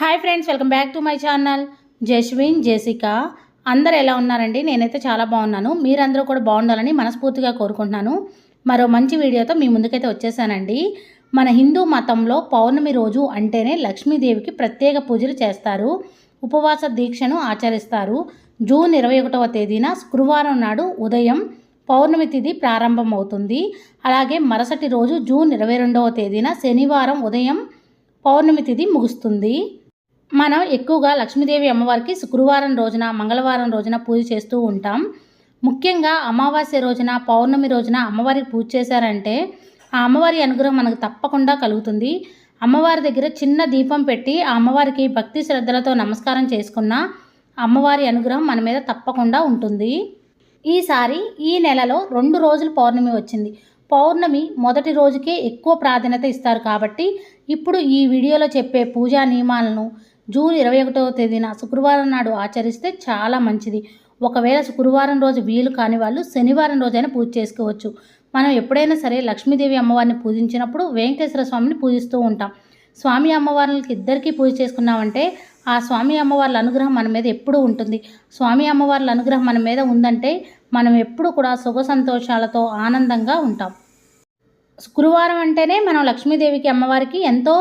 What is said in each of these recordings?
Hi friends welcome back to my channel Jaswin Jessica అందరు ఎలా ఉన్నారండి? నేనైతే చాలా బాగున్నాను. మీరందరూ కూడా బాగుండాలని మనస్ఫూర్తిగా కోరుకుంటున్నాను. మరో మంచి వీడియోతో మీ ముందుకైతే వచ్చేసానండి. మన హిందూ మతంలో పౌర్ణమి రోజు అంటేనే లక్ష్మీదేవికి ప్రత్యేక పూజలు చేస్తారు. ఉపవాస దీక్షను ఆచరిస్తారు. జూన్ ఇరవై ఒకటవ తేదీన శుక్రవారం నాడు ఉదయం పౌర్ణమి తిథి ప్రారంభమవుతుంది. అలాగే మరుసటి రోజు జూన్ ఇరవై రెండవ తేదీన శనివారం ఉదయం పౌర్ణమి తిథి ముగుస్తుంది. మనం ఎక్కువగా లక్ష్మీదేవి అమ్మవారికి శుక్రవారం రోజున మంగళవారం రోజున పూజ చేస్తూ ఉంటాం. ముఖ్యంగా అమావాస్య రోజున పౌర్ణమి రోజున అమ్మవారికి పూజ చేశారంటే ఆ అమ్మవారి అనుగ్రహం మనకు తప్పకుండా కలుగుతుంది. అమ్మవారి దగ్గర చిన్న దీపం పెట్టి ఆ అమ్మవారికి భక్తి శ్రద్ధలతో నమస్కారం చేసుకున్న అమ్మవారి అనుగ్రహం మన మీద తప్పకుండా ఉంటుంది. ఈసారి ఈ నెలలో రెండు రోజులు పౌర్ణమి వచ్చింది. పౌర్ణమి మొదటి రోజుకే ఎక్కువ ప్రాధాన్యత ఇస్తారు కాబట్టి ఇప్పుడు ఈ వీడియోలో చెప్పే పూజా నియమాలను జూన్ ఇరవై ఒకటవ తేదీన శుక్రవారం నాడు ఆచరిస్తే చాలా మంచిది. ఒకవేళ శుక్రవారం రోజు వీలు కాని వాళ్ళు శనివారం రోజైనా పూజ చేసుకోవచ్చు. మనం ఎప్పుడైనా సరే లక్ష్మీదేవి అమ్మవారిని పూజించినప్పుడు వెంకటేశ్వర స్వామిని పూజిస్తూ ఉంటాం. స్వామి అమ్మవార్లకి ఇద్దరికీ పూజ చేసుకున్నామంటే ఆ స్వామి అమ్మవార్ల అనుగ్రహం మన మీద ఎప్పుడూ ఉంటుంది. స్వామి అమ్మవార్ల అనుగ్రహం మన మీద ఉందంటే మనం ఎప్పుడు కూడా సుఖ సంతోషాలతో ఆనందంగా ఉంటాం. శుక్రవారం అంటేనే మనం లక్ష్మీదేవికి అమ్మవారికి ఎంతో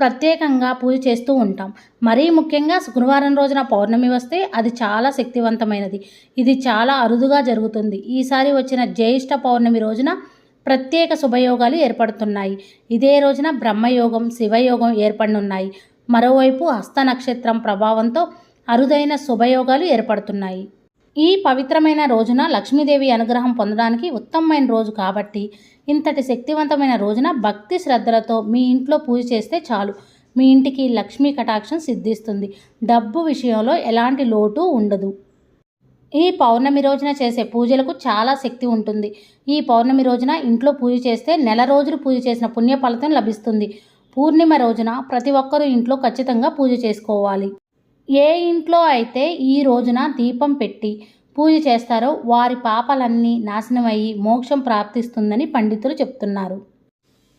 ప్రత్యేకంగా పూజ చేస్తూ ఉంటాం. మరీ ముఖ్యంగా శుక్రవారం రోజున పౌర్ణమి వస్తే అది చాలా శక్తివంతమైనది. ఇది చాలా అరుదుగా జరుగుతుంది. ఈసారి వచ్చిన జ్యేష్ఠ పౌర్ణమి రోజున ప్రత్యేక శుభయోగాలు ఏర్పడుతున్నాయి. ఇదే రోజున బ్రహ్మయోగం శివయోగం ఏర్పడనున్నాయి. మరోవైపు హస్త నక్షత్రం ప్రభావంతో అరుదైన శుభయోగాలు ఏర్పడుతున్నాయి. ఈ పవిత్రమైన రోజున లక్ష్మీదేవి అనుగ్రహం పొందడానికి ఉత్తమమైన రోజు కాబట్టి ఇంతటి శక్తివంతమైన రోజున భక్తి శ్రద్ధలతో మీ ఇంట్లో పూజ చేస్తే చాలు. మీ ఇంటికి లక్ష్మీ కటాక్షం సిద్ధిస్తుంది. డబ్బు విషయంలో ఎలాంటి లోటు ఉండదు. ఈ పౌర్ణమి రోజున చేసే పూజలకు చాలా శక్తి ఉంటుంది. ఈ పౌర్ణమి రోజున ఇంట్లో పూజ చేస్తే నెల రోజులు పూజ చేసిన పుణ్య ఫలితం లభిస్తుంది. పూర్ణిమ రోజున ప్రతి ఒక్కరూ ఇంట్లో ఖచ్చితంగా పూజ చేసుకోవాలి. ఏ ఇంట్లో అయితే ఈ రోజున దీపం పెట్టి పూజ చేస్తారో వారి పాపాలన్నీ నాశనమయ్యి మోక్షం ప్రాప్తిస్తుందని పండితులు చెప్తున్నారు.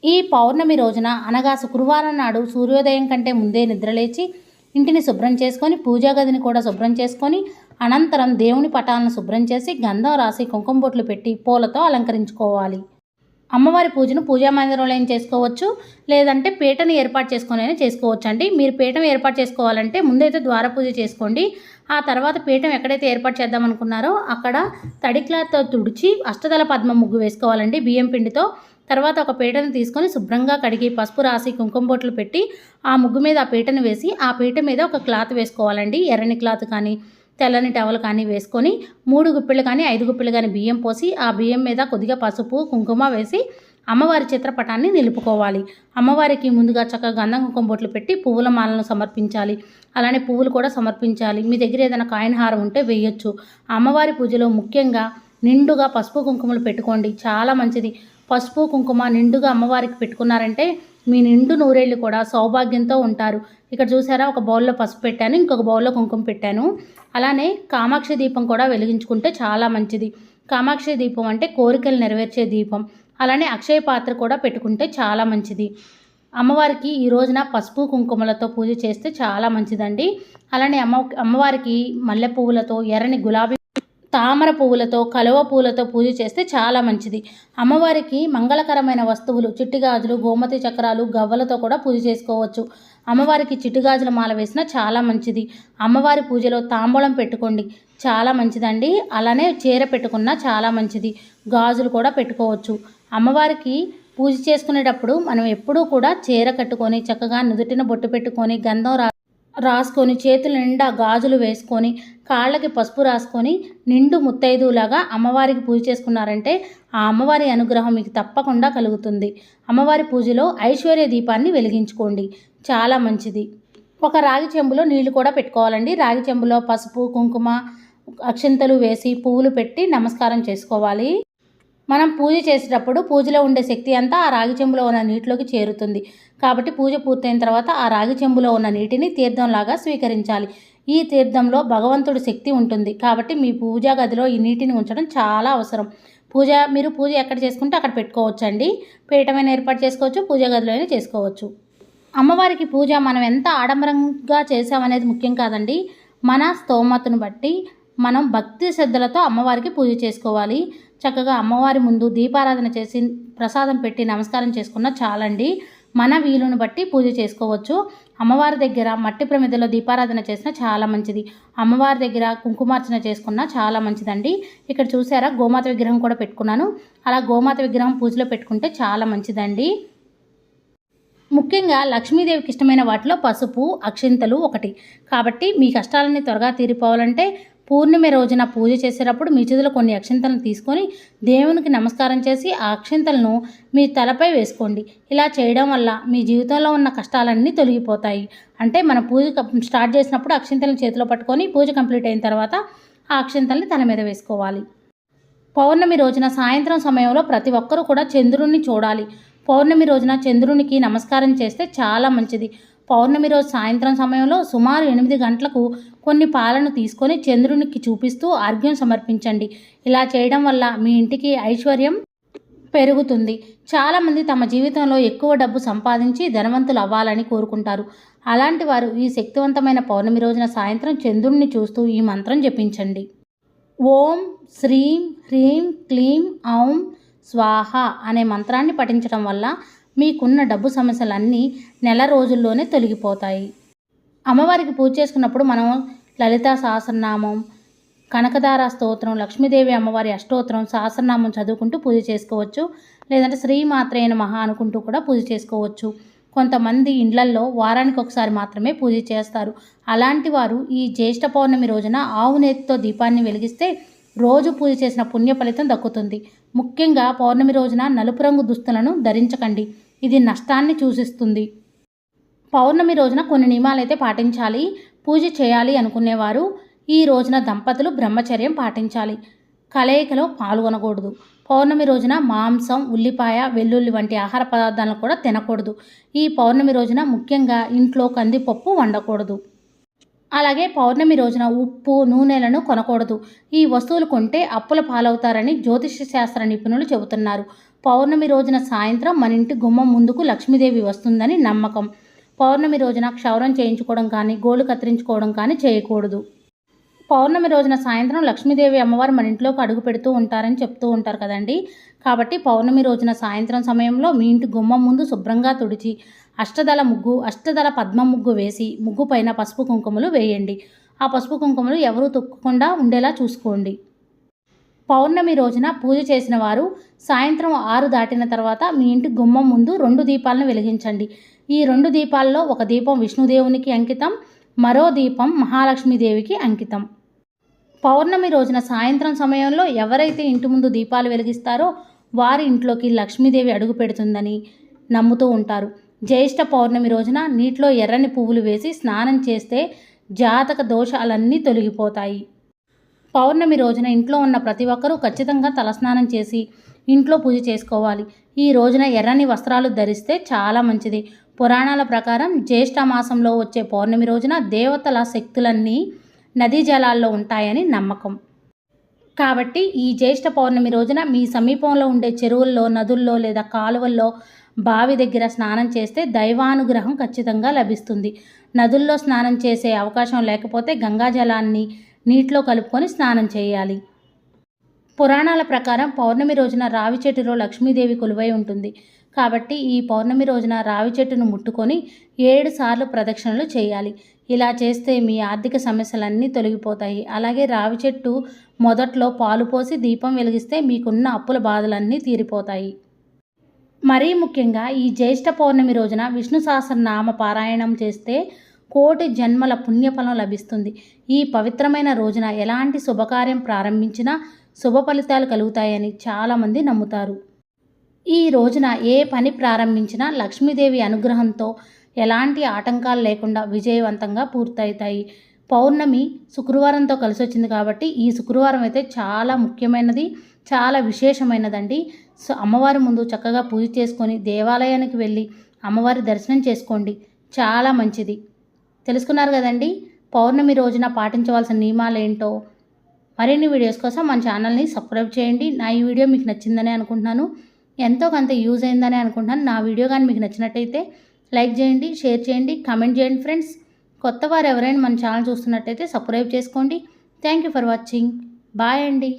ఈ పౌర్ణమి రోజున అనగా శుక్రవారం నాడు సూర్యోదయం కంటే ముందే నిద్రలేచి ఇంటిని శుభ్రం చేసుకొని పూజా గదిని కూడా శుభ్రం చేసుకొని అనంతరం దేవుని పటాలను శుభ్రం చేసి గంధం రాసి కుంకుమ బొట్లు పెట్టి పూలతో అలంకరించుకోవాలి. అమ్మవారి పూజను పూజా మందిరంలో ఏం చేసుకోవచ్చు? లేదంటే పీటను ఏర్పాటు చేసుకొని అయినా చేసుకోవచ్చు అండి. మీరు పీఠం ఏర్పాటు చేసుకోవాలంటే ముందైతే ద్వార పూజ చేసుకోండి. ఆ తర్వాత పీఠం ఎక్కడైతే ఏర్పాటు చేద్దాం అనుకున్నారో అక్కడ తడి క్లాత్తో తుడిచి అష్టదల పద్మ ముగ్గు వేసుకోవాలండి బియ్యం పిండితో. తర్వాత ఒక పీటను తీసుకొని శుభ్రంగా కడిగి పసుపు రాసి కుంకుమ బొట్లు పెట్టి ఆ ముగ్గు మీద ఆ పీటను వేసి ఆ పీట మీద ఒక క్లాత్ వేసుకోవాలండి. ఎర్రని క్లాత్ కానీ తెల్లని టవల్ కానీ వేసుకొని మూడు గుప్పిళ్ళు కానీ ఐదు గుప్పిళ్ళు కానీ బియ్యం పోసి ఆ బియ్యం మీద కొద్దిగా పసుపు కుంకుమ వేసి అమ్మవారి చిత్రపటాన్ని నిలుపుకోవాలి. అమ్మవారికి ముందుగా చక్కగా గంధం కుంకుమ బొట్లు పెట్టి పువ్వుల మాలను సమర్పించాలి. అలానే పువ్వులు కూడా సమర్పించాలి. మీ దగ్గర ఏదైనా కాయిన్ హారం ఉంటే వేయొచ్చు. అమ్మవారి పూజలో ముఖ్యంగా నిండుగా పసుపు కుంకుమలు పెట్టుకోండి. చాలా మంచిది. పసుపు కుంకుమ నిండుగా అమ్మవారికి పెట్టుకున్నారంటే మీ నిండు నూరేళ్ళు కూడా సౌభాగ్యంతో ఉంటారు. ఇక్కడ చూసారా? ఒక బౌల్లో పసుపు పెట్టాను ఇంకొక బౌల్లో కుంకుమ పెట్టాను. అలానే కామాక్షి దీపం కూడా వెలిగించుకుంటే చాలా మంచిది. కామాక్షి దీపం అంటే కోరికలు నెరవేర్చే దీపం. అలానే అక్షయ పాత్ర కూడా పెట్టుకుంటే చాలా మంచిది. అమ్మవారికి ఈ రోజున పసుపు కుంకుమలతో పూజ చేస్తే చాలా మంచిదండి. అలానే అమ్మ అమ్మవారికి మల్లె పువ్వులతో ఎర్రని గులాబీ తామర పువ్వులతో కలువ పువ్వులతో పూజ చేస్తే చాలా మంచిది. అమ్మవారికి మంగళకరమైన వస్తువులు చిట్టిగాజులు గోమతి చక్రాలు గవ్వలతో కూడా పూజ చేసుకోవచ్చు. అమ్మవారికి చిట్టుగాజుల మాల వేసినా చాలా మంచిది. అమ్మవారి పూజలో తాంబూలం పెట్టుకోండి. చాలా మంచిదండి. అలానే చీర పెట్టుకున్నా చాలా మంచిది. గాజులు కూడా పెట్టుకోవచ్చు. అమ్మవారికి పూజ చేసుకునేటప్పుడు మనం ఎప్పుడూ కూడా చీర కట్టుకొని చక్కగా నుదుటిన బొట్టు పెట్టుకొని గంధం రా రాసుకొని చేతుల నిండా గాజులు వేసుకొని కాళ్ళకి పసుపు రాసుకొని నిండు ముత్తైదువులాగా అమ్మవారికి పూజ చేసుకున్నారంటే ఆ అమ్మవారి అనుగ్రహం మీకు తప్పకుండా కలుగుతుంది. అమ్మవారి పూజలో ఐశ్వర్య దీపాన్ని వెలిగించుకోండి. చాలా మంచిది. ఒక రాగి చెంబులో నీళ్ళు కూడా పెట్టుకోవాలండి. రాగి చెంబులో పసుపు కుంకుమ అక్షంతలు వేసి పువ్వులు పెట్టి నమస్కారం చేసుకోవాలి. మనం పూజ చేసేటప్పుడు పూజలో ఉండే శక్తి అంతా ఆ రాగి చెంబులో ఉన్న నీటిలోకి చేరుతుంది. కాబట్టి పూజ పూర్తయిన తర్వాత ఆ రాగి చెంబులో ఉన్న నీటిని తీర్థంలాగా స్వీకరించాలి. ఈ తీర్థంలో భగవంతుడి శక్తి ఉంటుంది. కాబట్టి మీ పూజా గదిలో ఈ నీటిని ఉంచడం చాలా అవసరం. పూజ మీరు పూజ ఎక్కడ చేసుకుంటే అక్కడ పెట్టుకోవచ్చు అండి పీఠమైన ఏర్పాటు చేసుకోవచ్చు పూజా గదిలో అయినా చేసుకోవచ్చు. అమ్మవారికి పూజ మనం ఎంత ఆడంబరంగా చేసామనేది ముఖ్యం కాదండి. మన స్తోమతను బట్టి మనం భక్తి శ్రద్ధలతో అమ్మవారికి పూజ చేసుకోవాలి. చక్కగా అమ్మవారి ముందు దీపారాధన చేసి ప్రసాదం పెట్టి నమస్కారం చేసుకున్న చాలండి. మన వీలును బట్టి పూజ చేసుకోవచ్చు. అమ్మవారి దగ్గర మట్టి ప్రమిదలో దీపారాధన చేసినా చాలా మంచిది. అమ్మవారి దగ్గర కుంకుమార్చన చేసుకున్న చాలా మంచిదండి. ఇక్కడ చూసారా? గోమాత విగ్రహం కూడా పెట్టుకున్నాను. అలా గోమాత విగ్రహం పూజలో పెట్టుకుంటే చాలా మంచిదండి. ముఖ్యంగా లక్ష్మీదేవికి ఇష్టమైన వాటిలో పసుపు అక్షింతలు ఒకటి. కాబట్టి మీ కష్టాలన్నీ త్వరగా తీరిపోవాలంటే పూర్ణిమ రోజున పూజ చేసేటప్పుడు మీ చేతిలో కొన్ని అక్షింతలను తీసుకొని దేవునికి నమస్కారం చేసి ఆ అక్షింతలను మీ తలపై వేసుకోండి. ఇలా చేయడం వల్ల మీ జీవితంలో ఉన్న కష్టాలన్నీ తొలగిపోతాయి. అంటే మన పూజ స్టార్ట్ చేసినప్పుడు అక్షింతలను చేతిలో పట్టుకొని పూజ కంప్లీట్ అయిన తర్వాత ఆ అక్షింతల్ని తల మీద వేసుకోవాలి. పౌర్ణమి రోజున సాయంత్రం సమయంలో ప్రతి ఒక్కరూ కూడా చంద్రుణ్ణి చూడాలి. పౌర్ణమి రోజున చంద్రునికి నమస్కారం చేస్తే చాలా మంచిది. పౌర్ణమి రోజు సాయంత్రం సమయంలో సుమారు ఎనిమిది గంటలకు కొన్ని పాలను తీసుకొని చంద్రునికి చూపిస్తూ ఆర్ఘ్యం సమర్పించండి. ఇలా చేయడం వల్ల మీ ఇంటికి ఐశ్వర్యం పెరుగుతుంది. చాలామంది తమ జీవితంలో ఎక్కువ డబ్బు సంపాదించి ధనవంతులు అవ్వాలని కోరుకుంటారు. అలాంటి వారు ఈ శక్తివంతమైన పౌర్ణమి రోజున సాయంత్రం చంద్రుణ్ణి చూస్తూ ఈ మంత్రం జపించండి. ఓం శ్రీం హ్రీం క్లీం ఔం స్వాహ అనే మంత్రాన్ని పఠించడం వల్ల మీకున్న డబ్బు సమస్యలన్నీ నెల రోజుల్లోనే తొలగిపోతాయి. అమ్మవారికి పూజ చేసుకున్నప్పుడు మనం లలితా సహస్రనామం కనకదార స్తోత్రం లక్ష్మీదేవి అమ్మవారి అష్టోత్తరం సహస్రనామం చదువుకుంటూ పూజ చేసుకోవచ్చు. లేదంటే శ్రీమాత్రేన మహా అనుకుంటూ కూడా పూజ చేసుకోవచ్చు. కొంతమంది ఇండ్లల్లో వారానికి ఒకసారి మాత్రమే పూజ చేస్తారు. అలాంటి వారు ఈ జ్యేష్ఠ పౌర్ణమి రోజున ఆవు నేతితో దీపాన్ని వెలిగిస్తే రోజు పూజ చేసిన పుణ్య ఫలితం దక్కుతుంది. ముఖ్యంగా పౌర్ణమి రోజున నలుపు రంగు దుస్తులను ధరించకండి. ఇది నష్టాన్ని సూచిస్తుంది పౌర్ణమి రోజున కొన్ని నియమాలైతే పాటించాలి పూజ చేయాలి అనుకునేవారు. ఈ రోజున దంపతులు బ్రహ్మచర్యం పాటించాలి. కలయికలో పాల్గొనకూడదు. పౌర్ణమి రోజున మాంసం ఉల్లిపాయ వెల్లుల్లి వంటి ఆహార పదార్థాలను కూడా తినకూడదు. ఈ పౌర్ణమి రోజున ముఖ్యంగా ఇంట్లో కందిపప్పు వండకూడదు. అలాగే పౌర్ణమి రోజున ఉప్పు నూనెలను కొనకూడదు. ఈ వస్తువులు కొంటే అప్పుల పాలవుతారని జ్యోతిష శాస్త్ర నిపుణులు చెబుతున్నారు. పౌర్ణమి రోజున సాయంత్రం మన ఇంటి గుమ్మం ముందుకు లక్ష్మీదేవి వస్తుందని నమ్మకం. పౌర్ణమి రోజున క్షౌరం చేయించుకోవడం కానీ గోలు కత్తిరించుకోవడం కానీ చేయకూడదు. పౌర్ణమి రోజున సాయంత్రం లక్ష్మీదేవి అమ్మవారు మన ఇంట్లోకి అడుగు పెడుతూ ఉంటారని చెప్తూ ఉంటారు కదండి. కాబట్టి పౌర్ణమి రోజున సాయంత్రం సమయంలో మీ ఇంటి గుమ్మం ముందు శుభ్రంగా తుడిచి అష్టదళ ముగ్గు అష్టదళ పద్మ ముగ్గు వేసి ముగ్గు పైన పసుపు కుంకుమలు వేయండి. ఆ పసుపు కుంకుమలు ఎవరూ తొక్కకుండా ఉండేలా చూసుకోండి. పౌర్ణమి రోజున పూజ చేసిన వారు సాయంత్రం ఆరు దాటిన తర్వాత మీ ఇంటి గుమ్మం ముందు రెండు దీపాలను వెలిగించండి. ఈ రెండు దీపాల్లో ఒక దీపం విష్ణుదేవునికి అంకితం మరో దీపం మహాలక్ష్మీదేవికి అంకితం. పౌర్ణమి రోజున సాయంత్రం సమయంలో ఎవరైతే ఇంటి ముందు దీపాలు వెలిగిస్తారో వారి ఇంట్లోకి లక్ష్మీదేవి అడుగు పెడుతుందని నమ్ముతూ ఉంటారు. జ్యేష్ఠ పౌర్ణమి రోజున నీటిలో ఎర్రని పువ్వులు వేసి స్నానం చేస్తే జాతక దోషాలన్నీ తొలగిపోతాయి. పౌర్ణమి రోజున ఇంట్లో ఉన్న ప్రతి ఒక్కరూ ఖచ్చితంగా తలస్నానం చేసి ఇంట్లో పూజ చేసుకోవాలి. ఈ రోజున ఎర్రని వస్త్రాలు ధరిస్తే చాలా మంచిది. పురాణాల ప్రకారం జ్యేష్ఠ మాసంలో వచ్చే పౌర్ణమి రోజున దేవతల శక్తులన్నీ నదీ జలాల్లో ఉంటాయని నమ్మకం. కాబట్టి ఈ జ్యేష్ఠ పౌర్ణమి రోజున మీ సమీపంలో ఉండే చెరువుల్లో నదుల్లో లేదా కాలువల్లో బావి దగ్గర స్నానం చేస్తే దైవానుగ్రహం ఖచ్చితంగా లభిస్తుంది. నదుల్లో స్నానం చేసే అవకాశం లేకపోతే గంగా జలాన్ని నీటిలో కలుపుకొని స్నానం చేయాలి. పురాణాల ప్రకారం పౌర్ణమి రోజున రావి చెట్టులో లక్ష్మీదేవి కొలువై ఉంటుంది. కాబట్టి ఈ పౌర్ణమి రోజున రావి చెట్టును ముట్టుకొని ఏడు సార్లు ప్రదక్షిణలు చేయాలి. ఇలా చేస్తే మీ ఆర్థిక సమస్యలన్నీ తొలగిపోతాయి. అలాగే రావి చెట్టు మొదట్లో పాలు పోసి దీపం వెలిగిస్తే మీకున్న అప్పుల బాధలన్నీ తీరిపోతాయి. మరీ ముఖ్యంగా ఈ జ్యేష్ఠ పౌర్ణమి రోజున విష్ణు సహస్రనామ పారాయణం చేస్తే కోటి జన్మల పుణ్యఫలం లభిస్తుంది. ఈ పవిత్రమైన రోజున ఎలాంటి శుభకార్యం ప్రారంభించినా శుభ ఫలితాలు కలుగుతాయని చాలామంది నమ్ముతారు. ఈ రోజున ఏ పని ప్రారంభించినా లక్ష్మీదేవి అనుగ్రహంతో ఎలాంటి ఆటంకాలు లేకుండా విజయవంతంగా పూర్తవుతాయి. పౌర్ణమి శుక్రవారంతో కలిసి వచ్చింది కాబట్టి ఈ శుక్రవారం అయితే చాలా ముఖ్యమైనది చాలా విశేషమైనదండి. సో అమ్మవారి ముందు చక్కగా పూజ చేసుకొని దేవాలయానికి వెళ్ళి అమ్మవారి దర్శనం చేసుకోండి. చాలా మంచిది. తెలుసుకున్నారు కదండి. పౌర్ణమి రోజున పాటించవలసిన నియమాలు ఏంటో మరిన్ని వీడియోస్ కోసం మన ఛానల్ని సబ్స్క్రైబ్ చేయండి. నా ఈ వీడియో మీకు నచ్చిందని అనుకుంటున్నాను. ఎంతో కొంత యూజ్ అయిందని అనుకుంటున్నాను. నా వీడియో కానీ మీకు నచ్చినట్టయితే లైక్ చేయండి షేర్ చేయండి కామెంట్ చేయండి ఫ్రెండ్స్. కొత్త వారు ఎవరైనా మన ఛానల్ చూస్తున్నట్టయితే సబ్స్క్రైబ్ చేసుకోండి. Thank you for watching. Bye అండి.